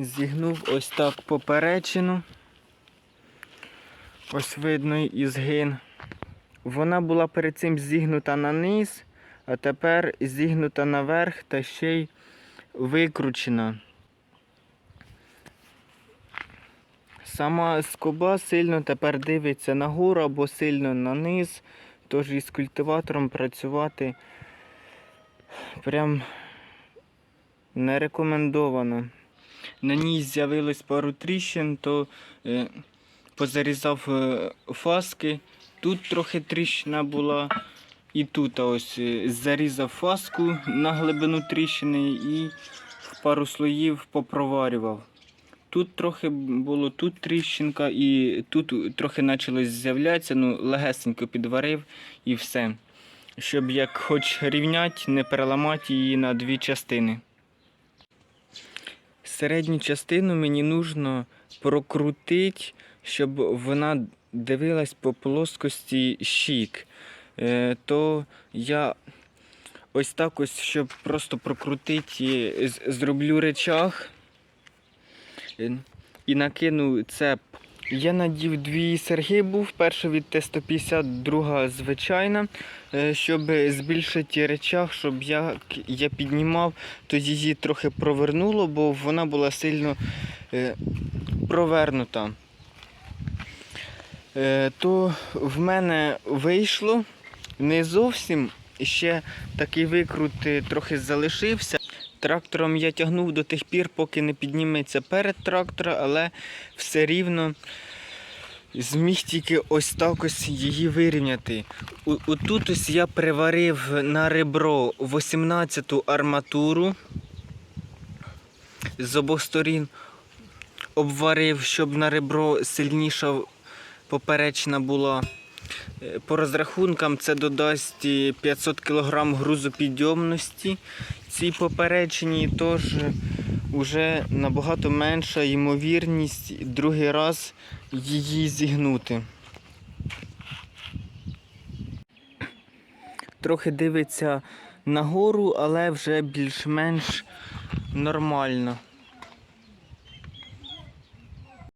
Зігнув ось так поперечину. Ось видно і згин. Вона була перед цим зігнута на низ, а тепер зігнута наверх та ще й викручена. Сама скоба сильно тепер дивиться нагору або сильно на низ, тож із культиватором працювати прям не рекомендовано. На ній з'явилось пару тріщин, то е, позарізав е, фаски. Тут трохи тріщина була, і тут ось е, зарізав фаску на глибину тріщини і в пару слоїв попроварював. Тут трохи було, тут тріщинка, і тут трохи почало з'являтися, ну легесенько підварив і все. Щоб як хоч рівнять, не переламати її на дві частини. Середню частину мені нужно прокрутити, щоб вона дивилась по плоскості щік. Е, то я ось так ось, щоб просто прокрутити, зроблю речах е, і накину цеп. Я надів дві серги був, перша від Т-150, друга звичайна, е, щоб збільшити речах, щоб як я піднімав, то її трохи провернуло, бо вона була сильно е, провернута. Е, то в мене вийшло не зовсім, ще такий викрут трохи залишився. Трактором я тягнув до тих пір, поки не підніметься перед трактора, але все рівно зміг тільки ось так ось її вирівняти. Отут ось я приварив на ребро 18-ту арматуру з обох сторін. Обварив, щоб на ребро сильніша поперечна була. Е, По розрахункам це додасть 500 кг грузопідйомності цій поперечній, тож вже набагато менша ймовірність другий раз її зігнути. Трохи дивиться нагору, але вже більш-менш нормально.